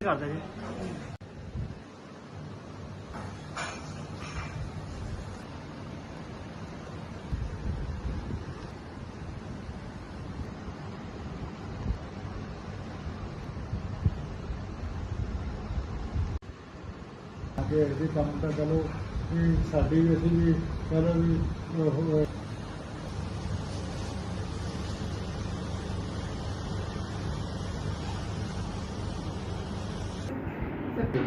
ਕਰਦਾ ਜੀ ਅੱਗੇ ਇਹਦੇ ਕੰਮ ਤਾਂ ਚਲੋ ਵੀ ਸਾਡੀ ਵੀ ਅਸੀਂ ਵੀ ਚਲੋ ਵੀ ਉਹ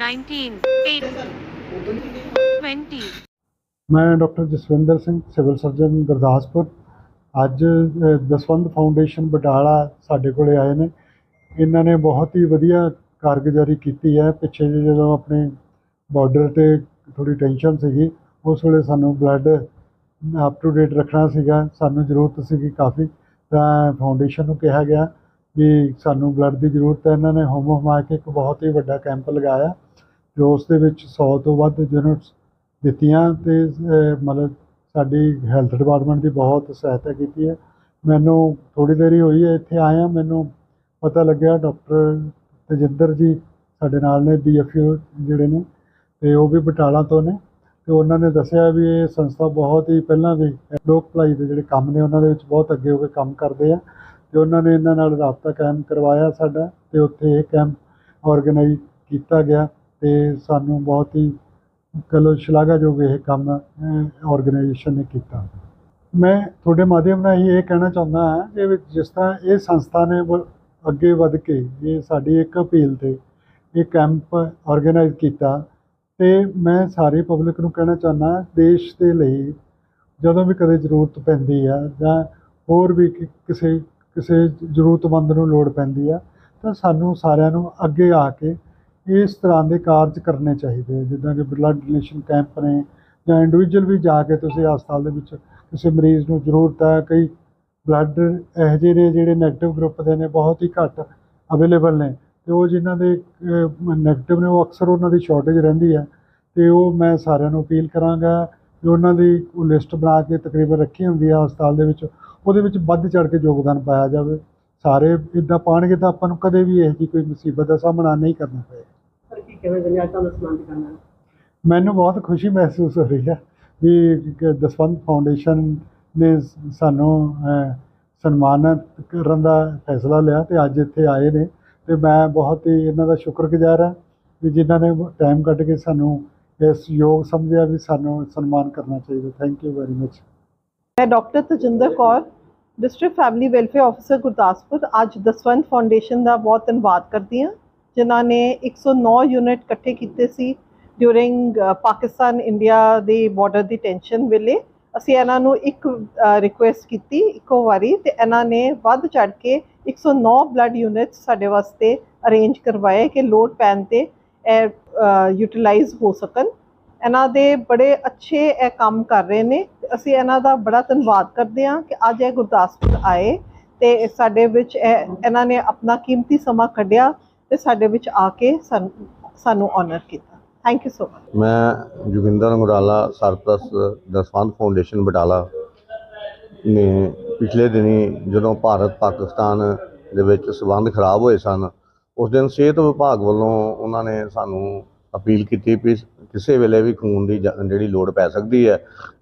nineteen, eight, twenty. ਮੈਂ doctor Jaswinder Singh civil surgeon Gurdaspur. ਅੱਜ ਅ, ਫਾਊਂਡੇਸ਼ਨ ਬਟਾਲਾ ਸਾਡੇ ਕੋਲੇ ਆਏ ਨੇ। ਇਹਨਾਂ ਨੇ ਬਹੁਤ ਹੀ ਵਧੀਆ ਕਾਰਗੁਜ਼ਾਰੀ ਕੀਤੀ ਹੈ। ਪਿੱਛੇ ਜਿਹੇ ਜਦੋਂ ਆਪਣੇ ਬਾਰਡਰ ਤੇ ਥੋੜੀ ਟੈਨਸ਼ਨ ਸੀਗੀ ਉਸ ਵੇਲੇ ਸਾਨੂੰ ਬਲੱਡ ਅਪ ਟੂ ਡੇਟ ਰੱਖਣਾ ਸੀਗਾ। ਸਾਨੂੰ ਜ਼ਰੂਰਤ ਸੀਗੀ ਕਾਫੀ। ਤਾਂ ਫਾਊਂਡੇਸ਼ਨ ਨੂੰ ਕਿਹਾ ਗਿਆ। ਵੀ ਸਾਨੂੰ ਬਲੱਡ ਦੀ ਜ਼ਰੂਰਤ ਹੈ। ਇਹਨਾਂ ਨੇ ਹੋਮੋ ਹਮਾ ਕੇ ਇੱਕ ਬਹੁਤ ਹੀ ਵੱਡਾ ਕੈਂਪ ਲਗਾਇਆ, ਜੋ ਉਸ ਦੇ ਵਿੱਚ 100 ਤੋਂ ਵੱਧ ਯੂਨਿਟਸ ਦਿੱਤੀਆਂ ਤੇ ਮਤਲਬ ਸਾਡੀ ਹੈਲਥ ਡਿਪਾਰਟਮੈਂਟ ਦੀ ਬਹੁਤ ਸਹਾਇਤਾ ਕੀਤੀ ਹੈ। ਮੈਨੂੰ ਥੋੜੀ ਦੇਰੀ ਹੋਈ ਹੈ, ਇੱਥੇ ਆਇਆ ਮੈਨੂੰ ਪਤਾ ਲੱਗਿਆ ਡਾਕਟਰ ਤਜਿੰਦਰ ਜੀ ਸਾਡੇ ਨਾਲ ਨੇ ਡੀਐਫਯੂ ਜਿਹੜੇ ਨੇ, ਤੇ ਉਹ ਵੀ ਬਟਾਲਾ ਤੋਂ ਨੇ। ਤੇ ਉਹਨਾਂ ਨੇ ਦੱਸਿਆ ਵੀ ਇਹ ਸੰਸਥਾ ਬਹੁਤ ਹੀ ਪਹਿਲਾਂ ਵੀ ਲੋਕ ਭਲਾਈ ਦੇ ਜਿਹੜੇ ਕੰਮ ਨੇ, ਉਹਨਾਂ ਦੇ ਵਿੱਚ ਬਹੁਤ ਅੱਗੇ ਹੋ ਕੇ ਕੰਮ ਕਰਦੇ ਆ। ਤੇ ਉਹਨਾਂ ਨੇ ਇਹਨਾਂ ਨਾਲ ਰਾਬਤਾ ਕਾਇਮ ਕਰਵਾਇਆ ਸਾਡਾ ਤੇ ਉੱਥੇ ਇਹ ਕੈਂਪ ਆਰਗੇਨਾਈਜ਼ ਕੀਤਾ ਗਿਆ ਤੇ ਸਾਨੂੰ ਬਹੁਤ ਹੀ ਚਲੋ ਸ਼ਲਾਘਾਯੋਗ ਇਹ ਕੰਮ ਆਰਗੇਨਾਈਜੇਸ਼ਨ ਨੇ ਕੀਤਾ। ਮੈਂ ਤੁਹਾਡੇ ਮਾਧਿਅਮ ਰਾਹੀਂ ਇਹ ਕਹਿਣਾ ਚਾਹੁੰਦਾ ਹਾਂ ਕਿ ਜਿਸ ਤਰ੍ਹਾਂ ਇਹ ਸੰਸਥਾ ਨੇ ਵ- ਅੱਗੇ ਵੱਧ ਕੇ ਇਹ ਸਾਡੀ ਇੱਕ ਅਪੀਲ ਤੇ ਇਹ ਕੈਂਪ ਆਰਗੇਨਾਈਜ਼ ਕੀਤਾ ਤੇ ਮੈਂ ਸਾਰੇ ਪਬਲਿਕ ਨੂੰ ਕਹਿਣਾ ਚਾਹੁੰਦਾ ਦੇਸ਼ ਦੇ ਲਈ ਜਦੋਂ ਵੀ ਕਦੇ ਜ਼ਰੂਰਤ ਪੈਂਦੀ ਆ ਜਾਂ ਹੋਰ ਵੀ ਕਿਸੇ ਕਿਸੇ ਜ਼ਰੂਰਤਮੰਦ ਨੂੰ ਲੋੜ ਪੈਂਦੀ ਆ, ਤਾਂ ਸਾਨੂੰ ਸਾਰਿਆਂ ਨੂੰ ਅੱਗੇ ਆ ਕੇ ਇਸ ਤਰ੍ਹਾਂ ਦੇ ਕਾਰਜ ਕਰਨੇ ਚਾਹੀਦੇ ਆ, ਜਿੱਦਾਂ ਕਿ ਬਲੱਡ ਡੋਨੇਸ਼ਨ ਕੈਂਪ ਨੇ ਜਾਂ ਇੰਡੀਵਿਜੂਅਲ ਵੀ ਜਾ ਕੇ ਤੁਸੀਂ ਹਸਪਤਾਲ ਦੇ ਵਿੱਚ ਕਿਸੇ ਮਰੀਜ਼ ਨੂੰ ਜ਼ਰੂਰਤ ਹੈ ਕਈ ਬਲੱਡ ਇਹੋ ਜਿਹੇ ਨੇ ਜਿਹੜੇ 네ਗੇਟਿਵ ਗਰੁੱਪ ਦੇ ਨੇ, ਬਹੁਤ ਹੀ ਘੱਟ ਅਵੇਲੇਬਲ ਨੇ, ਤੇ ਉਹ ਜਿਨ੍ਹਾਂ ਦੇ 네ਗੇਟਿਵ ਨੇ, ਉਹ ਅਕਸਰ ਉਹਨਾਂ ਦੀ ਸ਼ਾਰਟੇਜ ਰਹਿੰਦੀ ਹੈ ਤੇ ਉਹ ਮੈਂ ਸਾਰਿਆਂ ਨੂੰ ਅਪੀਲ ਕਰਾਂਗਾ ਕਿ ਉਹਨਾਂ ਦੀ ਲਿਸਟ ਬਣਾ ਕੇ ਤਕਰੀਬਨ ਰੱਖੀ ਹੁੰਦੀ ਹੈ ਹਸਪਤਾਲ ਦੇ ਵਿੱਚ ਉਹਦੇ ਵਿੱਚ ਵੱਧ ਚੜ ਕੇ ਯੋਗਦਾਨ ਪਾਇਆ ਜਾਵੇ। ਸਾਰੇ ਇਦਾਂ ਪਾਣਗੇ ਤਾਂ ਆਪਾਂ ਨੂੰ ਕਦੇ ਵੀ ਇਹੋ ਜਿਹੀ ਕੋਈ ਮੁਸੀਬਤ ਦਾ ਸਾਹਮਣਾ ਨਹੀਂ ਕਰਨਾ ਪਏਗਾ। ਸਰ ਕੀ ਕਿਵੇਂ ਜਨਿਆ ਤੁਹਾਨੂੰ ਸਨਮਾਨਿਤ ਕਰਨਾ ਮੈਨੂੰ ਬਹੁਤ ਖੁਸ਼ੀ ਮਹਿਸੂਸ ਹੋ ਰਹੀ ਹੈ ਵੀ ਕਿ ਦਸਵੰਧ ਫਾਊਂਡੇਸ਼ਨ ਨੇ ਸਾਨੂੰ ਸਨਮਾਨਿਤ ਕਰਨ ਦਾ ਫੈਸਲਾ ਲਿਆ ਤੇ ਅੱਜ ਇੱਥੇ ਆਏ ਨੇ। ਤੇ ਮੈਂ ਬਹੁਤ ਹੀ ਇਹਨਾਂ ਦਾ ਸ਼ੁਕਰਗੁਜ਼ਾਰ ਹਾਂ ਵੀ ਜਿਨ੍ਹਾਂ ਨੇ ਟਾਈਮ ਕੱਢ ਕੇ ਸਾਨੂੰ ਇਸ ਯੋਗ ਸਮਝਿਆ ਵੀ ਸਾਨੂੰ ਸਨਮਾਨ ਕਰਨਾ ਚਾਹੀਦਾ। Thank you very much. ਮੈਂ doctor Tajinder Kaur district family welfare officer Gurdaspur ਅੱਜ ਦਸਵੰਤ ਫਾਊਂਡੇਸ਼ਨ ਦਾ ਬਹੁਤ ਧੰਨਵਾਦ ਕਰਦੀ ਹਾਂ, ਜਿਨ੍ਹਾਂ ਨੇ 109 ਯੂਨਿਟ ਇਕੱਠੇ ਕੀਤੇ ਸੀ ਡਿਊਰਿੰਗ ਪਾਕਿਸਤਾਨ ਇੰਡੀਆ ਦੇ ਬਾਰਡਰ ਦੀ ਟੈਂਸ਼ਨ ਵੇਲੇ। ਅਸੀਂ ਇਹਨਾਂ ਨੂੰ ਇੱਕ ਰਿਕੁਐਸਟ ਕੀਤੀ ਇੱਕੋ ਵਾਰੀ ਤੇ ਇਹਨਾਂ ਨੇ ਵੱਧ ਚੜ ਕੇ 109 ਬਲੱਡ ਯੂਨਿਟਸ ਸਾਡੇ ਵਾਸਤੇ ਅਰੇਂਜ ਕਰਵਾਏ ਕਿ ਲੋਡ ਪੈਣ ਤੇ ਇਹ ਯੂਟਿਲਾਈਜ਼ ਹੋ ਸਕਣ। ਇਹਨਾਂ ਦੇ ਬੜੇ ਅੱਛੇ ਇਹ ਕੰਮ ਕਰ ਰਹੇ ਨੇ। ਅਸੀਂ ਇਹਨਾਂ ਦਾ ਬੜਾ ਧੰਨਵਾਦ ਕਰਦੇ ਹਾਂ ਕਿ ਅੱਜ ਇਹ ਗੁਰਦਾਸਪੁਰ ਆਏ ਤੇ ਸਾਡੇ ਵਿੱਚ ਇਹ ਇਹਨਾਂ ਨੇ ਆਪਣਾ ਕੀਮਤੀ ਸਮਾਂ ਕੱਢਿਆ ਤੇ ਸਾਡੇ ਵਿੱਚ ਆ ਕੇ ਸਾਨੂੰ ਸਾਨੂੰ ਆਨਰ ਕੀਤਾ। ਥੈਂਕ ਯੂ ਸੋ ਮਚ ਮੈਂ ਜੋਗਿੰਦਰ ਅੰਗਰਾਲਾ, ਸਰਪ੍ਰਸਤ ਦਸਵੰਤ ਫਾਊਂਡੇਸ਼ਨ ਬਟਾਲਾ ਨੇ ਪਿਛਲੇ ਦਿਨੀ ਜਦੋਂ ਭਾਰਤ ਪਾਕਿਸਤਾਨ ਦੇ ਵਿੱਚ ਸਬੰਧ ਖਰਾਬ ਹੋਏ ਸਨ, ਉਸ ਦਿਨ ਸਿਹਤ ਵਿਭਾਗ ਵੱਲੋਂ ਉਹਨਾਂ ਨੇ ਸਾਨੂੰ ਅਪੀਲ ਕੀਤੀ ਵੀ ਕਿਸੇ ਵੇਲੇ ਵੀ ਖੂਨ ਦੀ ਜਿਹੜੀ ਲੋੜ ਪੈ ਸਕਦੀ ਹੈ,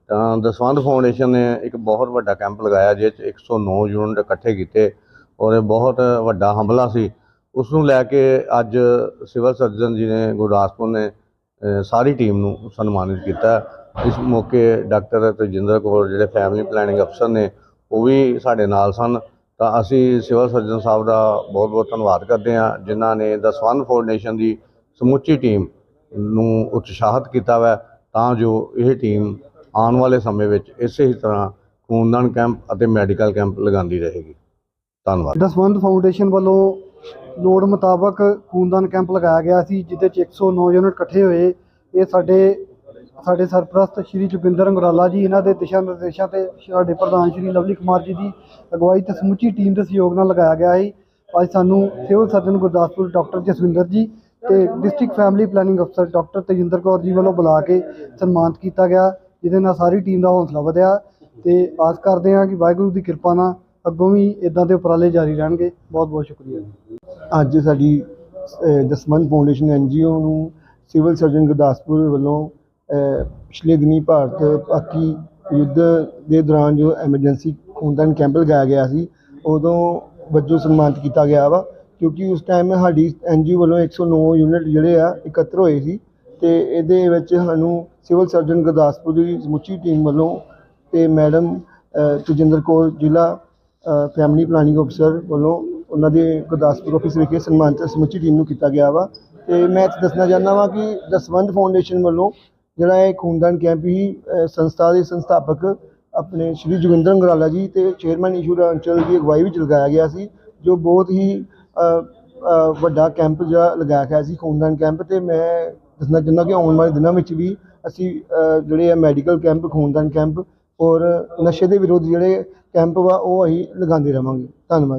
ਤਾਂ ਦਸਵੰਧ ਫਾਊਂਡੇਸ਼ਨ ਨੇ ਇੱਕ ਬਹੁਤ ਵੱਡਾ ਕੈਂਪ ਲਗਾਇਆ ਜਿਸ 'ਚ 109 ਯੂਨਿਟ ਇਕੱਠੇ ਕੀਤੇ ਔਰ ਇਹ ਬਹੁਤ ਵੱਡਾ ਹਮਲਾ ਸੀ। ਉਸ ਨੂੰ ਲੈ ਕੇ ਅੱਜ ਸਿਵਲ ਸਰਜਨ ਜੀ ਨੇ ਗੁਰਦਾਸਪੁਰ ਨੇ ਸਾਰੀ ਟੀਮ ਨੂੰ ਸਨਮਾਨਿਤ ਕੀਤਾ। ਇਸ ਮੌਕੇ ਡਾਕਟਰ ਤਜਿੰਦਰ ਕੌਰ, ਜਿਹੜੇ ਫੈਮਿਲੀ ਪਲੈਨਿੰਗ ਅਫਸਰ ਨੇ, ਉਹ ਵੀ ਸਾਡੇ ਨਾਲ ਸਨ। ਤਾਂ ਅਸੀਂ ਸਿਵਲ ਸਰਜਨ ਸਾਹਿਬ ਦਾ ਬਹੁਤ ਬਹੁਤ ਧੰਨਵਾਦ ਕਰਦੇ ਹਾਂ, ਜਿਨ੍ਹਾਂ ਨੇ ਦਸਵੰਧ ਫਾਊਂਡੇਸ਼ਨ ਦੀ ਸਮੁੱਚੀ ਟੀਮ ਨੂੰ ਉਤਸ਼ਾਹਿਤ ਕੀਤਾ ਵਾ, ਤਾਂ ਜੋ ਇਹ ਟੀਮ ਆਉਣ ਵਾਲੇ ਸਮੇਂ ਵਿੱਚ ਇਸੇ ਹੀ ਤਰ੍ਹਾਂ ਖੂਨਦਾਨ ਕੈਂਪ ਅਤੇ ਮੈਡੀਕਲ ਕੈਂਪ ਲਗਾਉਂਦੀ ਰਹੇਗੀ। ਧੰਨਵਾਦ। ਦਸਵੰਧ ਫਾਊਂਡੇਸ਼ਨ ਵੱਲੋਂ ਲੋੜ ਮੁਤਾਬਕ ਖੂਨਦਾਨ ਕੈਂਪ ਲਗਾਇਆ ਗਿਆ ਸੀ ਜਿਹਦੇ ਚ 109 ਯੂਨਿਟ ਇਕੱਠੇ ਹੋਏ। ਇਹ ਸਾਡੇ ਸਾਡੇ ਸਰਪ੍ਰਸਤ ਸ਼੍ਰੀ ਜੋਗਿੰਦਰ ਅੰਗਰਾਲਾ ਜੀ, ਇਹਨਾਂ ਦੇ ਦਿਸ਼ਾ ਨਿਰਦੇਸ਼ਾਂ ਤੇ ਸਾਡੇ ਪ੍ਰਧਾਨ ਸ਼੍ਰੀ ਲਵਲੀ ਕੁਮਾਰ ਜੀ ਦੀ ਅਗਵਾਈ ਤੇ ਸਮੁੱਚੀ ਟੀਮ ਦੇ ਸਹਿਯੋਗ ਨਾਲ ਲਗਾਇਆ ਗਿਆ ਸੀ। ਅੱਜ ਸਾਨੂੰ civil surgeon Gurdaspur doctor Jaswinder ji ਤੇ ਡਿਸਟ੍ਰਿਕਟ ਫੈਮਿਲੀ ਪਲੈਨਿੰਗ ਅਫਸਰ ਡਾਕਟਰ ਤੇਜਿੰਦਰ ਕੌਰ ਜੀ ਵੱਲੋਂ ਬੁਲਾ ਕੇ ਸਨਮਾਨਿਤ ਕੀਤਾ ਗਿਆ ਜਿਹਦੇ ਨਾਲ ਸਾਰੀ ਟੀਮ ਦਾ ਹੌਸਲਾ ਵਧਿਆ ਤੇ ਆਸ ਕਰਦੇ ਹਾਂ ਕਿ ਵਾਹਿਗੁਰੂ ਦੀ ਕਿਰਪਾ ਨਾਲ ਅੱਗੋਂ ਵੀ ਇਦਾਂ ਦੇ ਉਪਰਾਲੇ ਜਾਰੀ ਰਹਿਣਗੇ। ਬਹੁਤ ਬਹੁਤ ਸ਼ੁਕਰੀਆ। ਅੱਜ ਸਾਡੀ ਅਹ, ਦਸਵੰਧ ਫਾਊਂਡੇਸ਼ਨ ਐਨਜੀਓ ਨੂੰ ਸਿਵਲ ਸਰਜਨ ਗੁਰਦਾਸਪੁਰ ਵੱਲੋਂ ਪਿਛਲੇ ਦਿਨੀ ਭਾਰਤ ਪਾਕੀ ਯੁੱਧ ਦੇ ਦੌਰਾਨ ਜੋ ਐਮਰਜੈਂਸੀ ਖੂਨਦਾਨ ਕੈਂਪ ਲਗਾਇਆ ਗਿਆ ਸੀ ਉਦੋਂ ਵਜੋਂ ਸਨਮਾਨਿਤ ਕੀਤਾ ਗਿਆ ਵਾ। ਕਿਉਂਕਿ ਉਸ ਟਾਈਮ ਸਾਡੀ ਐਨਜੀਓ ਵੱਲੋਂ 109 ਯੂਨਿਟ ਜਿਹੜੇ ਆ ਇਕੱਤਰ ਹੋਏ ਸੀ ਤੇ ਇਹਦੇ ਵਿੱਚ ਸਾਨੂੰ ਸਿਵਲ ਸਰਜਨ ਗੁਰਦਾਸਪੁਰ ਦੀ ਸਮੁੱਚੀ ਟੀਮ ਵੱਲੋਂ ਤੇ ਮੈਡਮ ਅਹ, ਤਜਿੰਦਰ ਕੌਰ ਜ਼ਿਲ੍ਹਾ ਫੈਮਿਲੀ ਪਲਾਨਿੰਗ ਅਫਸਰ ਵੱਲੋਂ ਉਹਨਾਂ ਦੇ ਗੁਰਦਾਸਪੁਰ ਆਫਿਸ ਵਿਖੇ ਸਨਮਾਨਿਤ ਸਮੁੱਚੀ ਟੀਮ ਨੂੰ ਕੀਤਾ ਗਿਆ ਵਾ। ਤੇ ਮੈਂ ਇੱਥੇ ਦੱਸਣਾ ਚਾਹੁੰਦਾ ਵਾਂ ਕਿ ਦਸਵੰਧ ਫਾਊਂਡੇਸ਼ਨ ਵੱਲੋਂ ਜਿਹੜਾ ਇਹ ਖੂਨਦਾਨ ਕੈਂਪ ਹੀ ਸੰਸਥਾ ਦੇ ਸੰਸਥਾਪਕ ਆਪਣੇ ਸ਼੍ਰੀ ਜੋਗਿੰਦਰ ਅੰਗਰਾਲਾ ਜੀ ਤੇ ਚੇਅਰਮੈਨ ਈਸ਼ਵਰ ਅੰਚਲ ਦੀ ਅਗਵਾਈ ਵਿੱਚ ਲਗਾਇਆ ਗਿਆ ਸੀ ਜੋ ਬਹੁਤ ਹੀ ਵੱਡਾ ਕੈਂਪ ਜਿਹੜਾ ਲਗਾਇਆ ਗਿਆ ਸੀ, ਖੂਨਦਾਨ ਕੈਂਪ ਤੇ ਮੈਂ ਦੱਸਣਾ ਚਾਹੁੰਦਾ ਕਿ ਆਉਣ ਵਾਲੇ ਦਿਨਾਂ ਵਿੱਚ ਵੀ ਅਸੀਂ ਜਿਹੜੇ ਆ ਮੈਡੀਕਲ ਕੈਂਪ, ਖੂਨਦਾਨ ਕੈਂਪ ਔਰ ਨਸ਼ੇ ਦੇ ਵਿਰੁੱਧ ਜਿਹੜੇ ਕੈਂਪ ਵਾ, ਉਹ ਅਸੀਂ ਲਗਾਉਂਦੇ ਰਵਾਂਗੇ। ਧੰਨਵਾਦ।